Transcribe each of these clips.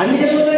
అన్ని దేశంలో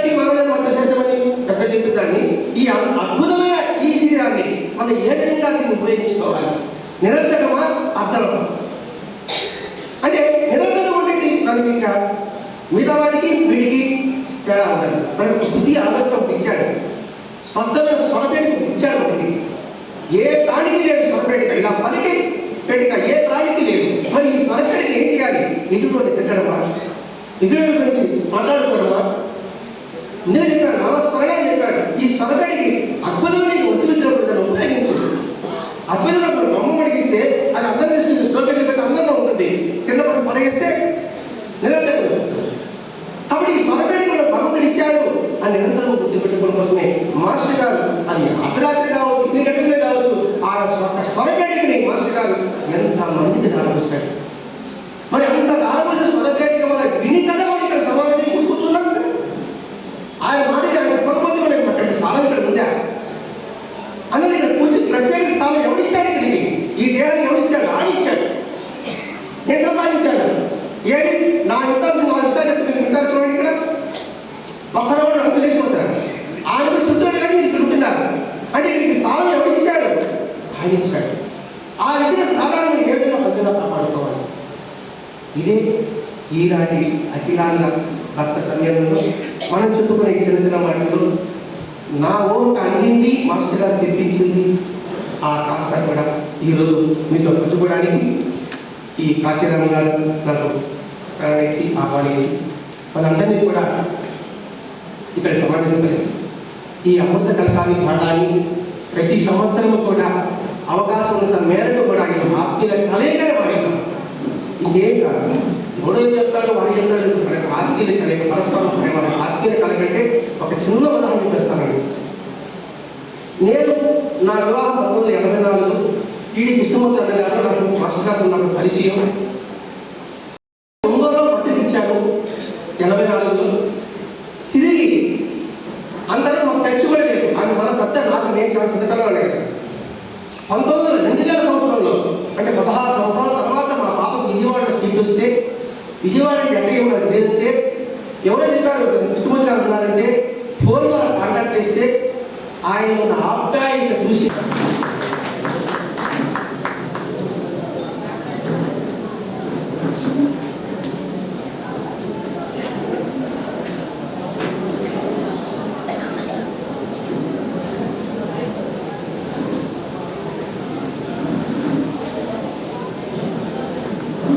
എല്ലാവരും ఈనాటి అఖిలాంధ్ర భక్త సమయంలో మనం చెప్పుకునే ఈ చిన్న చిన్న మాటలు నా ఓటు అందింది మాస్టర్ గారు చెప్పించింది. ఆ కాస్త కూడా ఈరోజు మీతో పంచుకోవడానికి ఈ కాశీరామ్ గారు నాకు ప్రేరణించి ఆహ్వానించి మనందరినీ కూడా ఇక్కడ సమావేశపరిచి ఈ అమృత కలసాన్ని పాడడానికి ప్రతి సంవత్సరం కూడా అవకాశం ఉన్న మేరకు కూడా ఆయన ఆత్మీయ కలయికనే వాడిద్దాం ఇంకేం కాదు ఎవడో ఏం చెప్తాడో వాడు చెప్తాడు. మనకు ఆత్మీయ కలయిక పరస్పరం ప్రేమ ఆత్మీయ కలయిక ఒక చిన్న ఉదాహరణ చెప్పేస్తానండి నేను నా వివాహం పంతొమ్మిది వందల ఎనభై నాలుగు టీడీ కృష్ణమూర్తి అన్న గారు నాకు మాస్టర్ గారు ఉన్నప్పుడు పరిచయం. ఒంగోలులో పత్రిక ఎనభై నాలుగులో. తిరిగి అందరూ మాకు టచ్ కూడా లేదు. అది మన పెద్ద నాకు నేను చాలా చిన్నపిల్లవాడే పంతొమ్మిది వందల రెండు వేల సంవత్సరంలో అంటే పదహారు సంవత్సరాల తర్వాత మా పాపకు విజయవాడ సీట్ వస్తే విజయవాడ అంటే ఏమన్నా లేదంటే ఎవరో చెప్పారు కృష్ణమూర్తి గారు ఉన్నారంటే ఫోన్ ద్వారా కాంటాక్ట్ చేస్తే ఆయన ఉన్న ఆప్యాయత చూసి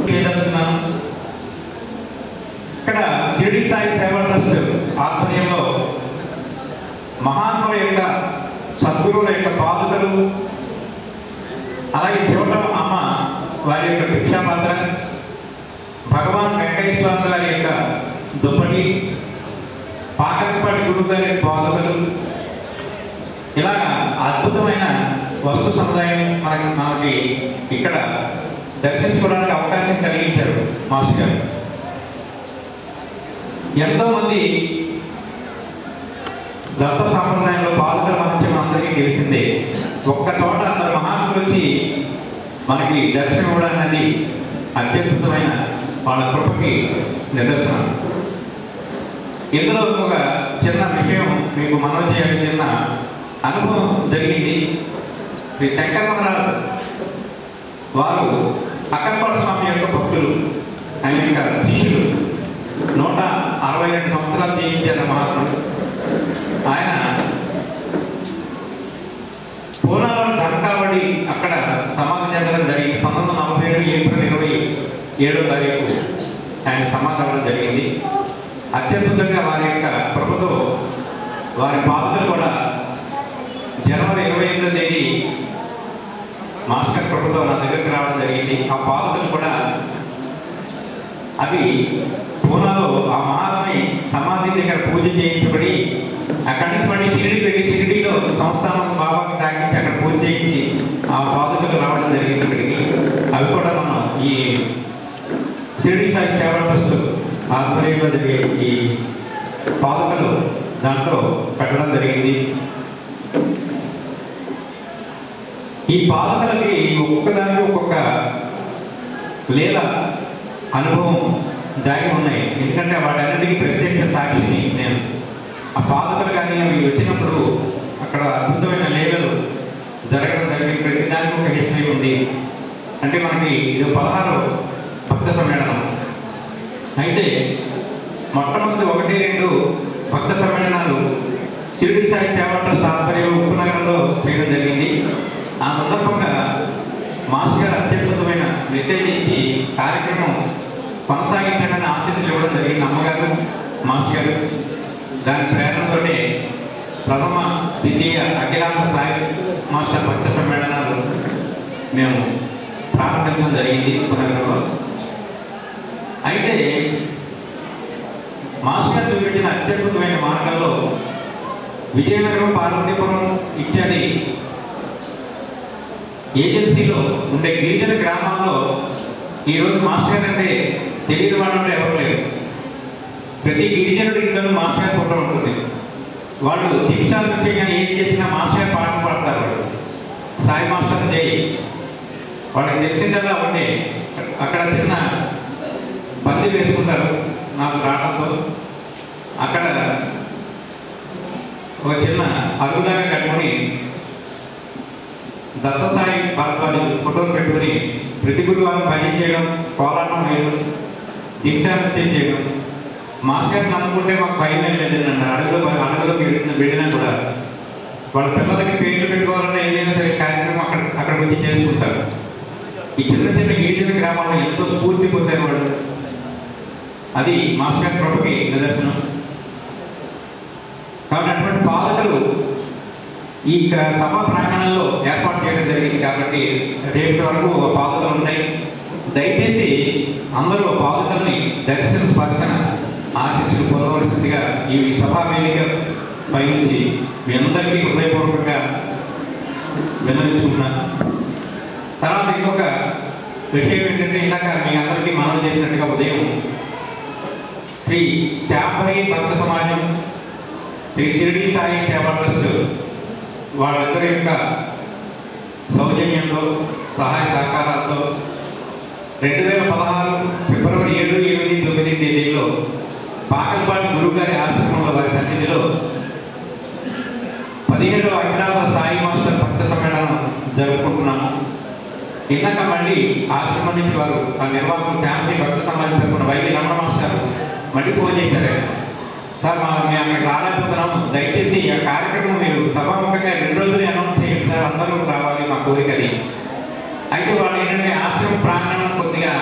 తెలియజేస్తున్నాను ఇక్కడ షిరిడి సాయి సేవా ట్రస్ట్ ఆధ్వర్యంలో మహాత్ముల యొక్క సద్గురువుల యొక్క పాదుకలు అలాగే చోట అమ్మ వారి యొక్క భిక్షాపాత్ర భగవాన్ వెంకయ్య స్వామి గారి యొక్క దుప్పటి పాకటిపాటి గురువు ఇలాగ అద్భుతమైన వస్తు సముదాయం మనకి మనకి ఇక్కడ దర్శించుకోవడానికి అవకాశం కలిగించారు మాస్టర్ గారు. ఎంతో మంది దత్త సాంప్రదాయంలో పాదుకల మహత్యం అందరికీ తెలిసిందే. ఒక్క చోట అందరు మహాత్ములు వచ్చి మనకి దర్శనం ఇవ్వడం అనేది అత్యద్భుతమైన వాళ్ళ కృపకి నిదర్శనం. ఇందులో ఒక చిన్న విషయం మీకు మనవి చేయాలి చిన్న అనుభవం జరిగింది. శ్రీ శంకర మహారాజు వారు అక్కల్పాడు స్వామి యొక్క భక్తులు ఆయన యొక్క శిష్యులు. నూట అరవై రెండు సంవత్సరాలు జీవించారు మహాత్ముడు ఆయన పూనాలోని ధనకావడి అక్కడ సమాధి చెందడం జరిగింది. పంతొమ్మిది వందల నలభై ఏడు ఏప్రిల్ ఇరవై ఏడో తారీఖు ఆయన సమాధి అవ్వడం జరిగింది. అత్యద్భుతంగా వారి యొక్క ప్రభుత్వం వారి పాత్రలు కూడా జనవరి ఇరవై ఎనిమిదో తేదీ మాస్టర్ ప్రభుత్వం నా దగ్గరికి రావడం జరిగింది. ఆ పాత్రలు కూడా అవి పూనాలో ఆ మహాత్మని సమాధి దగ్గర పూజ చేయించబడి అక్కడి నుంచి మళ్ళీ షిరిడి వెళ్ళి షిరిడిలో సంస్థానం బాబాకి తాకించి అక్కడ పూజ చేయించి ఆ పాదుకలు రావడం జరిగింది ఇక్కడికి అవి కూడా మనం ఈ షిరిడి సాయి సేవా ట్రస్ట్ ఆధ్వర్యంలో జరిగే ఈ పాదుకలు దాంట్లో పెట్టడం జరిగింది. ఈ పాదుకలకి ఒక్కొక్కదానికి ఒక్కొక్క లీల అనుభవం దాగి ఉన్నాయి. ఎందుకంటే వాటన్నిటికీ ప్రత్యక్ష సాక్షిని నేను. ఆ పాదకలు కానీ అవి వచ్చినప్పుడు అక్కడ అద్భుతమైన లీలలు జరగడం జరిగింది. ప్రతి దానికి ఒక హిస్టరీ ఉంది. అంటే మనకి ఇది పదహారు భక్త సమ్మేళనం. అయితే మొట్టమొదటి ఒకటి రెండు భక్త సమ్మేళనాలు షిరిడి సాయి సేవా ట్రస్ట్ ఉపనగరంలో ఉప్పునగరంలో చేయడం జరిగింది. ఆ సందర్భంగా మాస్టర్ గారు అత్యద్భుతమైన మెసేజ్ ఇచ్చి కార్యక్రమం కొనసాగించడానికి ఆశీస్సులు ఇవ్వడం జరిగింది అమ్మగారు మాస్టర్ గారు. దాని ప్రేరణతోనే ప్రథమ ద్వితీయ అఖిలాంధ్ర సాయి మాస్టర్ భక్త సమ్మేళనాలు మేము ప్రారంభించడం జరిగింది. ఉపనగరంలో అయితే మాస్టర్ చూపించిన అత్యద్భుతమైన మార్గంలో విజయనగరం పార్వతీపురం ఇత్యాది ఏజెన్సీలో ఉండే గిరిజన గ్రామాల్లో ఈరోజు మాస్టర్ అంటే తెలియని వాళ్ళు అంటే ఎవరు లేరు. ప్రతి గిరిజనుడి ఇంట్లో మాస్టర్ పుట్టడం ఉంటుంది. వాళ్ళు దీక్షాల నుంచి కానీ ఏం చేసినా మాస్టర్ గారు పాటలు పాడతారు వాళ్ళు. సాయి మాస్టర్ జై. వాళ్ళకి తెలిసిందల్లా ఉండే. అక్కడ చిన్న పంది వేసుకుంటారు. నాకు రావడంతో అక్కడ ఒక చిన్న అరుగుదాగా కట్టుకొని దత్తసాయి భరద్వాజు ఫోటోలు పెట్టుకుని ప్రతి గురువారం భజన చేయడం పోరాటం వేయడం దీక్షానృత్యం చేయడం. మాస్టర్ నమ్ముకుంటే మాకు భయం లేదండి అడుగులో అడుగులో వెళ్ళిన వెళ్ళినా కూడా వాళ్ళ పిల్లలకి పేర్లు పెట్టుకోవాలన్నా ఏదైనా సరే కార్యక్రమం అక్కడ అక్కడికి వచ్చి చేసుకుంటారు. ఈ చిన్న చిన్న గిరిజన గ్రామాల్లో ఎంతో స్ఫూర్తి పొందారు వాళ్ళు. అది మాస్టర్ కృపకి నిదర్శనం. కాబట్టి అటువంటి పాలకులు ఈ సభా ప్రాంగణంలో ఏర్పాటు చేయడం జరిగింది కాబట్టి రేపటి వరకు ఒక పాదుకలు ఉంటాయి. దయచేసి అందరూ ఆ పాదుకల్ని దర్శన స్పర్శన ఆశిస్సులు పొందవలసిందిగా ఈ సభా వేదిక పై మీ అందరికీ హృదయపూర్వకంగా విన్నవించుకున్నాను తర్వాత ఇంకొక విషయం ఏంటంటే ఇందాక మీ అందరికీ మనం చేసినట్టుగా ఉదయం శ్రీ శాంభరి భక్త సమాజం శ్రీ షిరిడి సాయి సేవా ట్రస్ట్ వాళ్ళందరి యొక్క సౌజన్యంతో సహాయ సహకారాలతో రెండు వేల పదహారు ఫిబ్రవరి ఏడు ఎనిమిది తొమ్మిది తేదీల్లో పాకల్పాటి గురుగారి ఆశ్రమంలో వారి సన్నిధిలో పదిహేడవ అఖిలాంధ్ర సాయి మాస్టర్ భక్త సమ్మేళనం జరుపుకుంటున్నాము. ఇందాక మళ్ళీ ఆశ్రమం నుంచి వారు ఆ నిర్వాహకులు ఫ్యామిలీ భక్త సమాజం తరఫున వైద్య రమణ మాస్టర్ మళ్ళీ ఫోన్ చేశారు. సార్ మా మేము అక్కడికి రాలేకపోతున్నాము. దయచేసి ఆ కార్యక్రమం మీరు సభాముఖంగా రెండు రోజులు అనౌన్స్ చేయండి సార్. అందరూ రావాలి మా కోరికది అయితే వాళ్ళు ఏంటంటే ఆశ్రమ ప్రాంగణం కొద్దిగా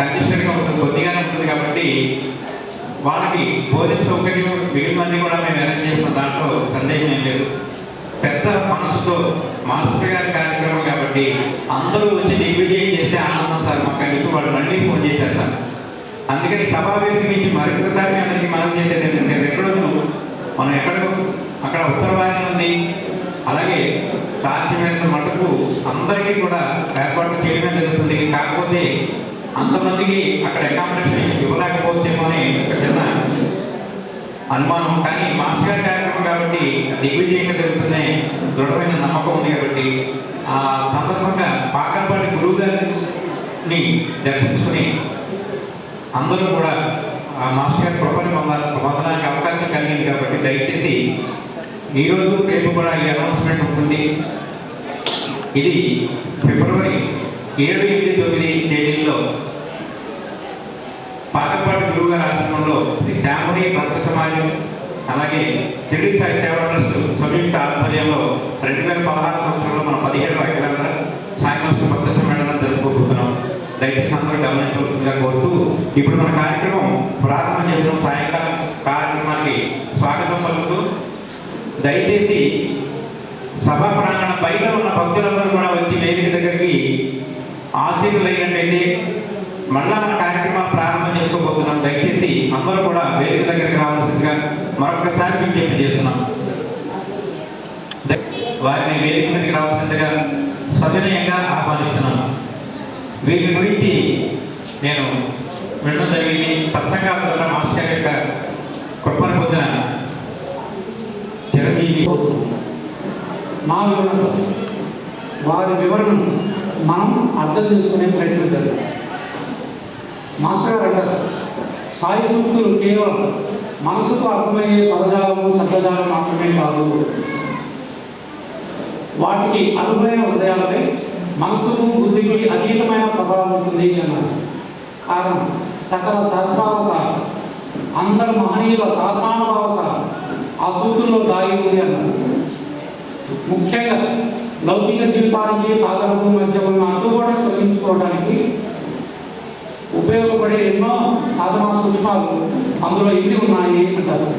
కండిషన్గా ఉంటుంది. కొద్దిగానే ఉంటుంది కాబట్టి వాళ్ళకి భోజన సౌకర్యం మిగిలినవన్నీ కూడా మేము అరేంజ్ చేసిన దాంట్లో సందేహం ఏం లేదు. పెద్ద మనసుతో మాస్టర్ గారి కార్యక్రమం కాబట్టి అందరూ వచ్చి దిగ్విజయం చేస్తే ఆనందం సార్. మాకు అని వాళ్ళు మళ్ళీ ఫోన్ చేశారు సార్. అందుకని సభా వేదిక నుంచి మరొకసారి అందరికీ మనం చేసేది ఏంటంటే రెండు మనం ఎక్కడికో అక్కడ ఉత్తర ఉంది. అలాగే సాధ్యమైనంత మటుకు అందరికీ కూడా ఏర్పాట్లు చేయడమే జరుగుతుంది. కాకపోతే అంతమందికి అక్కడ అకామిడేషన్ ఇవ్వలేకపోతేమో అని ఒక చిన్న అనుమానం. కానీ మాస్టర్ గారి కార్యక్రమం కాబట్టి దిగ్విజయంగా జరుగుతుందనే దృఢమైన నమ్మకం ఉంది కాబట్టి ఆ సందర్భంగా పాకల్పాటి గురువు గారిని దర్శించుకుని అందరూ కూడా ఆ మాస్టర్ గారి కృపని పొందడానికి అవకాశం కలిగింది కాబట్టి దయచేసి ఈరోజు రేపు కూడా ఈ అనౌన్స్మెంట్ ఉంటుంది. ఇది ఫిబ్రవరి ఏడు ఎనిమిది తొమ్మిది తేదీల్లో పాతపాటి గురువు గారి ఆశ్రమంలో శ్రీ శ్యామరి భక్త సమాజం అలాగే షిరిడి సాయి సేవా ట్రస్ట్ సంయుక్త ఆధ్వర్యంలో రెండు వేల పదహారు సంవత్సరంలో మన పదిహేడు అఖిలాంధ్ర సాయి భక్త దయచేసి అందరూ గమనించవలసిందిగా కోరుతూ ఇప్పుడు మన కార్యక్రమం ప్రారంభం చేసిన సాయంకాలం కార్యక్రమానికి స్వాగతం పలుకుతూ దయచేసి సభా ప్రాంగణం బయట ఉన్న భక్తులందరూ కూడా వచ్చి వేదిక దగ్గరికి ఆశీర్వులైనట్టయితే మళ్ళా మన కార్యక్రమం ప్రారంభం చేసుకోబోతున్నాం. దయచేసి అందరూ కూడా వేదిక దగ్గరికి రావాల్సిందిగా మరొకసారి విజ్ఞప్తి చేస్తున్నాం. వారిని వేదిక మీదకి రావాల్సిందిగా సవినయంగా ఆహ్వానిస్తున్నాను. వీటి గురించి నేను వినడం జరిగింది. సత్సంగాల మాస్టర్ యొక్క కృపణ పొందిన చిరంజీవి. మా వివరణ వారి వివరణను మనం అర్థం చేసుకునే ప్రయత్నం చేద్దాం. మాస్టర్ గారు అంటారు సాయి సూక్తులు కేవలం మనసుకు అర్థమయ్యే పదజాలము శబ్దజాలం మాత్రమే కాదు. వాటికి అనుభవం హృదయాలపై మనసుకు బుద్ధికి అతీతమైన ప్రభావం ఉంటుంది అన్నారు. కారణం సకల శాస్త్రాల సార్. అందరు మహనీయుల సాధనానుభావ సార్. ఆ సూత్రంలో దాగి ఉంది అన్నారు. ముఖ్యంగా లౌకిక జీవితానికి సాధనకు మధ్య ఉన్న అడ్డుగోడలు తొలగించుకోవడానికి ఉపయోగపడే ఎన్నో సాధనా సూక్ష్మాలు అందులో ఇమిడి ఉన్నాయి అంటారు.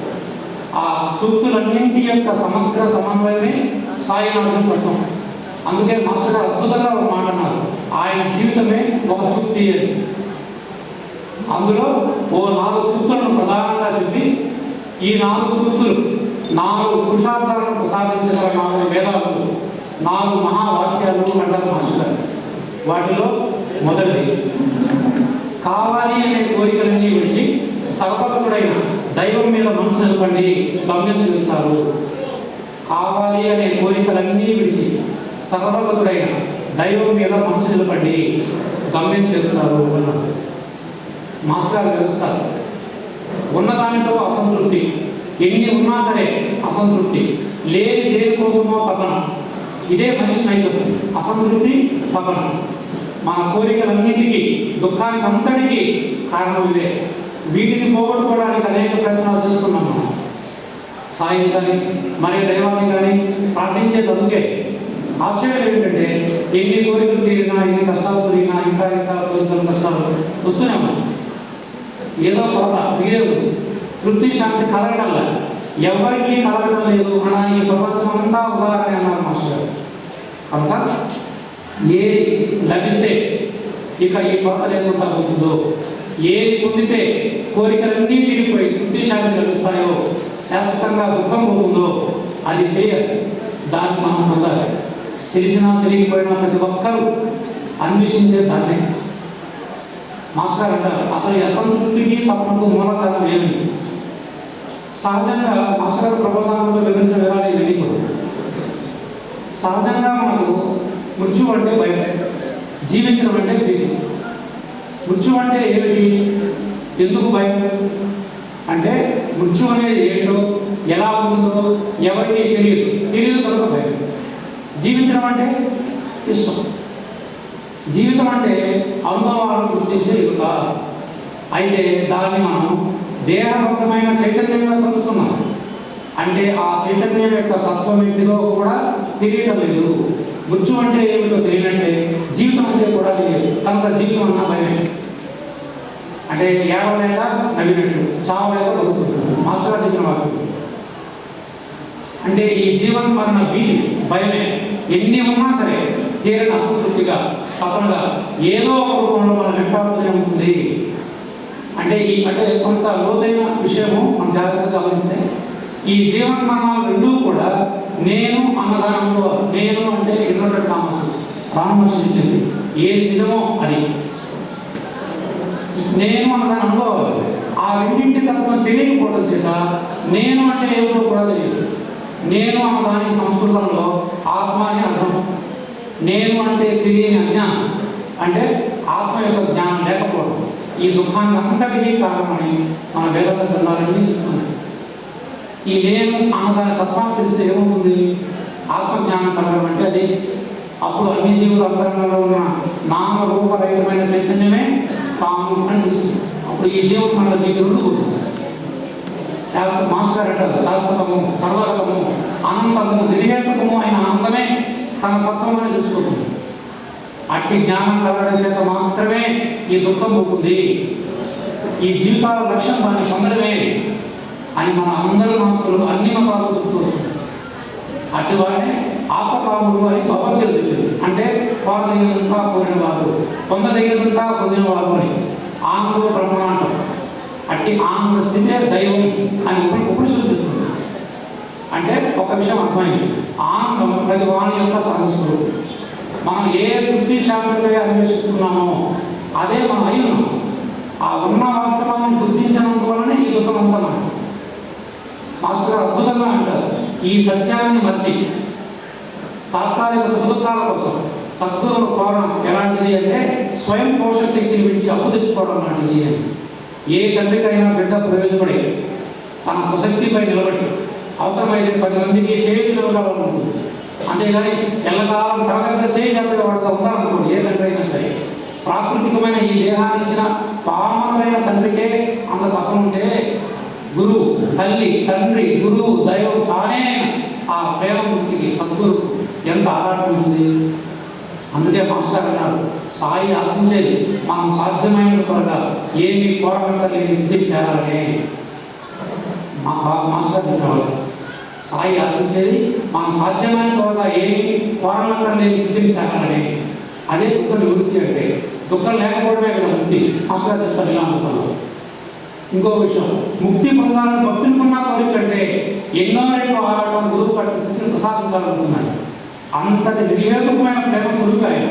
ఆ సూక్తులన్నింటి యొక్క సమగ్ర సమన్వయమే సాయినాథం తత్వం. అందుకే మాస్టర్ గారు అద్భుతంగా ఒక మాట అన్నారు. ఆయన జీవితమే ఒక సూక్తి అని. అందులో ఓ నాలుగు సూక్తులను ప్రధానంగా చెప్పి ఈ నాలుగు సూక్తులు నాలుగు పురుషార్థాలను ప్రసాదించగల నాలుగు వేదాలు నాలుగు మహావాక్యాలు అంటారు మాస్టర్ గారు. వాటిలో మొదటిది కావాలి అనే కోరికలన్నీ విడిచి సర్వగతుడైన దైవం మీద మనసు నిలబడి గమ్యం చెందుతారు. కావాలి అనే కోరికలన్నీ విడిచి సర్వగతుడైన దైవం మీద మనసు నిలబడి గమ్యం చేస్తున్నారు అన్నారు మాస్టర్ గారు ఉన్న ఉన్నదానితో అసంతృప్తి. ఎన్ని ఉన్నా సరే అసంతృప్తి. లేని దేనికోసమో తపన. ఇదే మనిషి నైజం అసంతృప్తి తపన. మన కోరికలన్నింటికి దుఃఖానికి అంతటికి కారణం ఇదే. వీటిని పోగొట్టుకోవడానికి అనేక ప్రయత్నాలు చేస్తున్నాం మనం. సాయిని కానీ మరి దైవాన్ని కానీ ప్రార్థించేది అందుకే. ఆశ్చర్యం ఏంటంటే ఎన్ని కోరికలు తీరినా ఎన్ని కష్టాలు తీరినా ఇంకా ఇంకా కోరికలు కష్టాలు వస్తూనే ఉన్నాయి ఏదో కొరత మిగిలేదు తృప్తి శాంతి కలగటంలా. ఎవరికి కలగటం లేదు. అనడానికి ప్రపంచం అంతా ఉదాహరణ అన్నారు మాస్టర్ గారు. కనుక ఏది లభిస్తే ఇక ఈ కొరత లేకుండా పోతుందో ఏది పొందితే కోరికలన్నీ తీరిపోయి తృప్తి శాంతి లభిస్తాయో శాశ్వతంగా దుఃఖం పోతుందో అది తెలియాలి దాన్ని మనం పొందాలి. తెలిసినా తెలియకపోయినా ప్రతి ఒక్కరూ అన్వేషించే దాన్ని మాస్టర్ అంటారు. అసలు అసంతృప్తికి తప్పకు మూల కారణం ఏమి? సహజంగా మాస్టర్ గారు ప్రబోధానంతో వివరించిన వివరాలు ఇవన్నీ సహజంగా మనకు మృత్యు అంటే భయం జీవించడం అంటే భీతి మృత్యు అంటే ఏమిటి? ఎందుకు భయం? అంటే మృత్యు అనేది ఏంటో ఎలా ఉందో ఎవరికి తెలియదు. తెలియదు కనుక భయం. జీవించడం అంటే ఇష్టం. జీవితం అంటే అనుభవాలను గుర్తించే యువత అయితే దాన్ని మనం దేహబద్ధమైన చైతన్యంగా కలుస్తున్నాం అంటే ఆ చైతన్యం యొక్క తత్వం ఏంటిదో కూడా తెలియటం లేదు. మృత్యు అంటే ఏమిటో తెలియనంటే జీవితం అంటే కూడా తెలియదు. కనుక జీవితం అన్న భయమే. అంటే ఏడవలేక నవ్వినట్టు చావలేక దొరుకుతుంది మాస్టర్ చెప్పిన వాక్యం అంటే ఈ జీవనం మరణ భీతి భయమే. ఎన్ని ఉన్నా సరే తీరని అసంతృప్తిగా తప్పనగా ఏదో ఒక రూపంలో మన వెంటాడుతూనే ఉంటుంది. అంటే ఈ అంటే కొంత లోతైన విషయము మనం జాగ్రత్తగా గమనిస్తే ఈ జీవన మరణాలు రెండూ కూడా నేను అన్నదానంలో నేను అంటే ఇన్నోటెడ్ కామర్స్ రామహర్షి చెప్పింది ఏది నిజమో అది. నేను అన్నదానంలో ఆ రెండింటి తత్వం తెలియకపోవడం చేత నేను అంటే ఏమిటో కూడా తెలియదు. నేను అన్నదానికి సంస్కృతంలో ఆత్మ అని అర్థం. నేను అంటే తెలియని అజ్ఞానం. అంటే ఆత్మ యొక్క జ్ఞానం లేకపోవడం. ఈ దుఃఖానికి అంతటినీ కారణమని మన వేదాంత గ్రంథాలన్నీ చెప్తున్నాయి. ఈ నేను అన్నదాని తత్వాన్ని తెలిస్తే ఏమవుతుంది? ఆత్మజ్ఞానం కలగడం అంటే అది. అప్పుడు అన్ని జీవుల అంతరంగంలో ఉన్న నామ రూపరహితమైన చైతన్యమే తాము అని తెలుస్తుంది. అప్పుడు ఈ జీవం మన దీనికి రెండు పోతుంది శాస్త్ర మాస్టర్ అంటారు శాశ్వతము సర్వగతము అనంతము నిర్హేతకము అయిన అందమే తన తత్వం అని తెలుసుకుంటుంది అట్టి జ్ఞానం కలగడం చేత మాత్రమే ఈ దుఃఖం పోతుంది. ఈ జీవితాల లక్ష్యం దాన్ని పొందడమే అని మన అందరి మహత్తులు అన్ని మతాలు చెప్తూ వస్తుంది అట్టి ఆత్మకాముడు అని భగవద్గీత చెప్పింది. అంటే కోరదగినంతా కోరిన వారు పొందదగినంతా పొందిన వారు అని. ఆనంద బ్రహ్మ అంటే ఆనంద స్థితే దైవం అని ఉప ఉపనిషత్తు అంటే ఒక విషయం అర్థమైంది. ఆనందం ప్రతి వాణి యొక్క సహస్రుడు మనం ఏ తృప్తి శాంతిగా అన్వేషిస్తున్నామో అదే మనం అయి ఉన్నాం ఆ ఉన్న వాస్తవాన్ని గుర్తించినందువలనే ఈ దుఃఖం అంతా మనకి మాస్టర్ గారు అద్భుతంగా అంటారు. ఈ సత్యాన్ని మర్చి. తాత్కాలిక సుఖదుఖాల కోసం సద్గురువును కోరడం ఎలాంటిది అంటే స్వయం పోషక శక్తిని విడిచి అప్పు తెచ్చుకోవడం లాంటిది అని. ఏ తండ్రికైనా బిడ్డ ప్రయోజనపడి తన సశక్తిపై నిలబడి అవసరమైతే పది మందికి చేయి ఉంటుంది అంతేగాని ఎల్లకాలం తరగతిగా చేయి చెప్పేవాడుగా ఉండాలనుకోండి ఏ తండ్రి అయినా సరే. ప్రాకృతికమైన ఈ దేహాన్ని ఇచ్చిన పామరమైన తండ్రికే అంత తత్వం ఉంటే గురువు తల్లి తండ్రి గురువు దైవం తానే ఆ ప్రేమ ప్రేమమూర్తికి సద్గురు. ఎంత ఆరాటం ఉంది అందుకే మాస్టర్ అన్నారు సాయి ఆశించేది మనం సాధ్యమైన త్వరగా ఏమి కోరకంతలేని స్థితికి చేరాలని మా మాస్టర్ చెప్పేవాళ్ళు సాయి ఆశించేది మనం సాధ్యమైన త్వరగా ఏమి కోరనక్కర్లేని స్థితికి చేరాలని అదే దుఃఖం నివృత్తి అంటే దుఃఖం లేకపోవడమే కదా ముక్తి. మాస్టర్ చెప్తారు ఇలా అనుకున్నాను ఇంకో విషయం ముక్తి పొందాలని భక్తులు కొన్నా కోరికంటే ఎన్నో రెండు ఆరాటం గురువు పట్ల స్థితిని ప్రసాదించాలనుకున్నాడు. అంతటి వివేకమైన ప్రేమ స్వరూపి ఆయన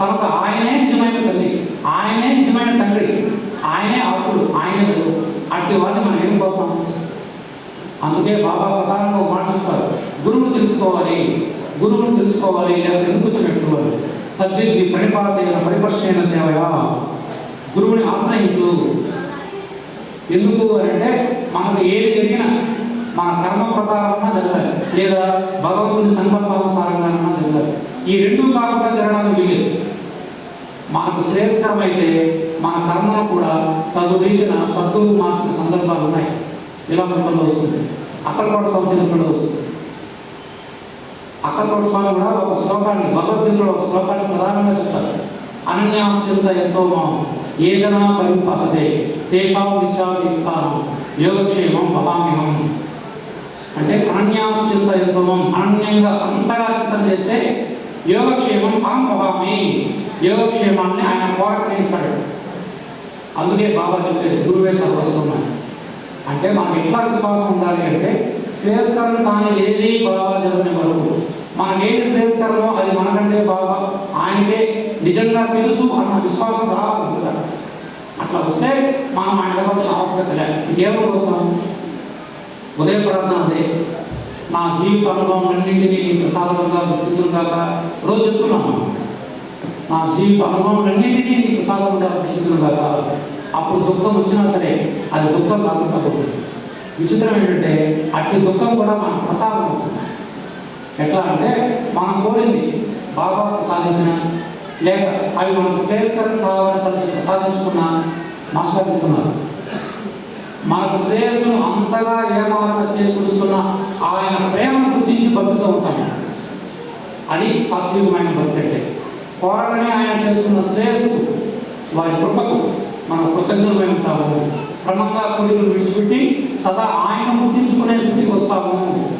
కనుక ఆయనే నిజమైన తల్లి ఆయనే నిజమైన తండ్రి ఆయనే ఆకుడు ఆయనే గురువు అట్టి వారిని మనం ఏం కోరుతాం అందుకే బాబా ప్రధానంగా మాట చెప్తారు. గురువును తెలుసుకోవాలి గురువును తెలుసుకోవాలి లేకపోతే ఎందుకు వచ్చినట్టు అని తద్విద్ది పరిపాలన పరిపర్శన సేవయా. గురువుని ఆశ్రయించు. ఎందుకు అంటే మనకు ఏది జరిగినా మన కర్మ ప్రకారంగా జరగాలి. లేదా భగవంతుని సంకల్పానుసారంగా జరగాలి. ఈ రెండు కాకుండా జరగడానికి వీలేదు మనకు శ్రేయస్కరమైతే మన కర్మను కూడా తగు రీతిన సత్తువు మార్చిన సందర్భాలు ఉన్నాయి. ఇలా ముక్కల్లో వస్తుంది. అక్కలకోట స్వామి చరిత్రలో వస్తుంది. అక్కలకోట స్వామి కూడా ఒక శ్లోకాన్ని భగవద్గీతలో ఒక శ్లోకాన్ని ప్రధానంగా చెప్తారు. అన్యాశ్చింత ఎంతో మాం ఏ జనా పరిపసతే తేషాం విచారం యోగక్షేమం వహామ్యహం. అంటే అనన్యాశ్చింత ఎంతో అనన్యంగా అంతగా చింతన చేస్తే యోగక్షేమం అహం వహామి. యోగక్షేమాన్ని ఆయన కోరకనేస్తాడు అందుకే బాబా చెప్పేది గురువే సర్వస్వం అని. అంటే మనకి ఎట్లా విశ్వాసం ఉండాలి అంటే శ్రేయస్కరం తాను ఏది బాబా జరుగుని వరకు. మనకేది శ్రేయస్కరమో అది మనకంటే బాబా. ఆయనకే నిజంగా తెలుసు అన్న విశ్వాసం రావాలి అట్లా వస్తే మనం ఆయన అవసరం లేదు. ఇంకేమో ఉదయ ప్రార్థన అదే మా జీవిత అనుభవాలన్నింటినీ నీ ప్రసాదంగా గుర్తుందును కాక రోజు చెప్తున్నాను. నా జీవిత అనుభవాలన్నింటినీ నీ ప్రసాదంగా గుర్తుందును కాక అప్పుడు దుఃఖం వచ్చినా సరే అది దుఃఖం కాకుండా పోతుంది. విచిత్రం ఏంటంటే అట్టి దుఃఖం కూడా మన ప్రసాదం అవుతుంది. ఎట్లా అంటే మనం కోరింది బాబా ప్రసాదించిన లేక అవి మనకు శ్రేయస్కరం కావాలని కలిసి ప్రసాదించుకున్న మాస్టర్ అనుకున్నారు మనకు శ్రేయస్సును అంతగా ఏమాత చేకూరుస్తున్న ఆయన ప్రేమను గుర్తించి బతుకుతూ ఉంటాం. అది సాత్వికమైన భక్తి అంటే. కోరగానే ఆయన చేస్తున్న శ్రేయస్సు వారి కృపకు మనం కృతజ్ఞులమై ఉంటాము. క్రమంగా కోరికలు విడిచిపెట్టి సదా ఆయన గుర్తించుకునే స్థితికి వస్తాము.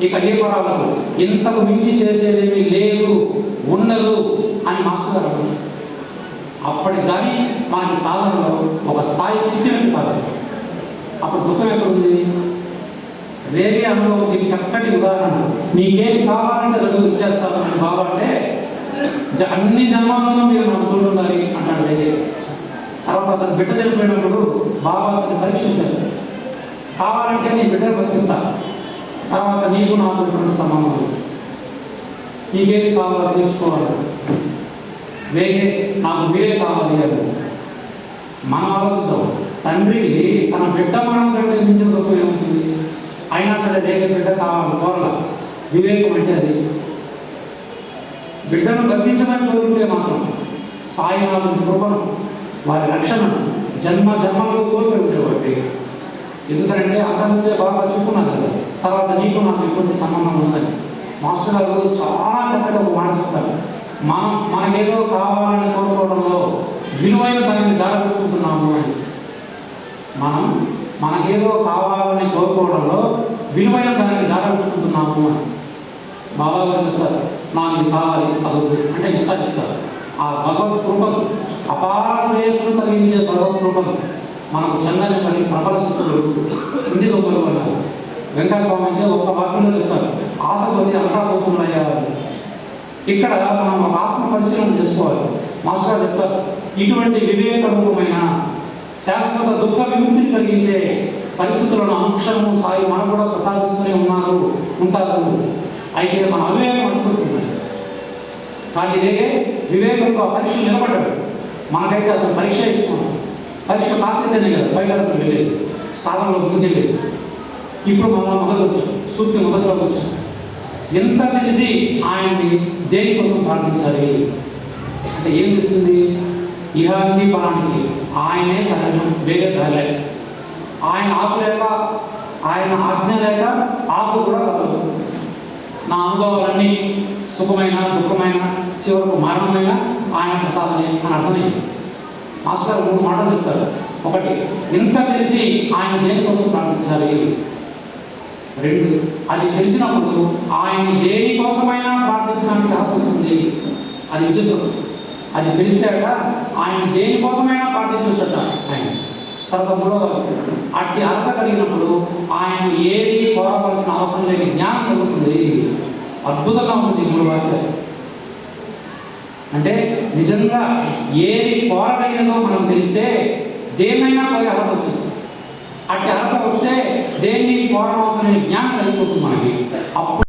ఇక ఏ పరాలకు ఇంతకు మించి చేసేదేమి లేదు ఉండదు అని మాస్టర్ గారు అప్పటికి కానీ మనకి సాధనలో ఒక స్థాయి చిత్రం కాదు. అప్పుడు దుఃఖం ఎక్కడుంది ఉంది రేగే అనుభవం దీనికి చక్కటి ఉదాహరణ. నీకేం కావాలంటే రెండు ఇచ్చేస్తాను అని బాబా అంటే అన్ని జన్మల్లోనూ మీరు నమ్ముకుంటూ ఉండాలి అంటాడు రేగే తర్వాత అతను బిడ్డ చనిపోయినప్పుడు బాబా అతన్ని పరీక్షించాడు. కావాలంటే నీ బిడ్డను బతికిస్తా. తర్వాత నీకు నాకు ఇటువంటి సంబంధం నీకేది కావాలో తీర్చుకోవాలి. వేగే నాకు మీరే కావాలి అని మనం ఆలోచిద్దాం. తండ్రి తన బిడ్డ మరణం కంటే మించిన దుఃఖం ఏముంటుంది? అయినా సరే రేగ బిడ్డ కావాలి కోరల? వివేకం అంటే అది. బిడ్డను బంధించమని కోరుకుంటే మాత్రం సాయినాథుని కృపను వారి రక్షణను జన్మ జన్మలో కోరుకుని ఉండేవాడి ఎందుకంటే అంతకుముందే బాగా చెప్పుకున్నాను కదా తర్వాత నీకు నాకు ఎటువంటి సంబంధం ఉందని. మాస్టర్ గారు చాలా చక్కగా ఒక మాట చెప్తారు. మనం మనకేదో కావాలని కోరుకోవడంలో విలువైన దానిని జాగ్రత్తుకుంటున్నాము అని మనం మనకేదో కావాలని కోరుకోవడంలో విలువైన దానిని జాగ్రత్తుకుంటున్నాము అని బాబా గారు చెప్తారు. నాకు ఇది కావాలి అదొద్దు అంటే ఇష్టాచిస్తారు ఆ భగవత్ కృపను అపార శ్రేయస్సును కలిగించే భగవత్ కృపను మనకు చెందని పని ప్రబల ఇందులో కనుగొన్నారు. వెంకటస్వామి అంటే ఒక వాక్యంలో చెప్తారు. ఆశ కొద్ది అంతా పోతున్నాయా ఇక్కడ మనం ఆత్మ పరిశీలన చేసుకోవాలి. మాస్టర్ చెప్తారు ఇటువంటి వివేకరూపమైన శాశ్వత దుఃఖ విముక్తిని కలిగించే పరిస్థితులను అనుక్షణము సాయి మనం కూడా ప్రసాదిస్తూనే ఉన్నారు ఉంటారు. అయితే మన అవివేకం అనుకుంటున్నాడు కానీ ఇదే వివేకంతో ఆ పరీక్ష నిలబడ్డాడు మనకైతే అసలు పరీక్ష ఇస్తున్నాం పరీక్ష పాస్ అయితేనే కదా బయట వెళ్ళలేదు సాధనలో ముందు లేదు ఇప్పుడు మనం మొదలు వచ్చాం సూక్తి మొదటిలోకి వచ్చాం ఎంత తెలిసి ఆయన్ని దేనికోసం ప్రార్థించాలి? అంటే ఏం తెలిసింది? ఇహాన్ని పరానికి ఆయనే సహజం వేరే ధరలేదు ఆయన ఆకు లేక ఆయన ఆజ్ఞ లేక ఆకు కూడా కలదు నా అనుభవాలన్నీ సుఖమైన దుఃఖమైన చివరకు మరణమైన ఆయన ప్రసాదమే అని అర్థమైంది మాస్టర్ మూడు మాటలు చెప్తారు. ఒకటి ఇంత తెలిసి ఆయన దేనికోసం ప్రార్థించాలి? రెండు అది తెలిసినప్పుడు ఆయన దేనికోసమైనా ప్రార్థించడానికి హక్కు వస్తుంది? అది విచిత్రం. అది తెలిసాక ఆయన దేనికోసమైనా ప్రార్థించవచ్చట ఆయన. తర్వాత మూడవ అట్టి అర్హత కలిగినప్పుడు ఆయన ఏది కోరవలసిన అవసరం లేని జ్ఞానం కలుగుతుంది. అద్భుతంగా ఉంటుంది మూడు వాక్యాలు. అంటే నిజంగా ఏది కోరదగినదో మనం తెలిస్తే దేన్నైనా మరి అర్హత వచ్చేస్తుంది. అట్టి అర్హత వస్తే దేన్ని కోరనవసరం లేని జ్ఞానం కలిగిపోతుంది మనకి. అప్పుడు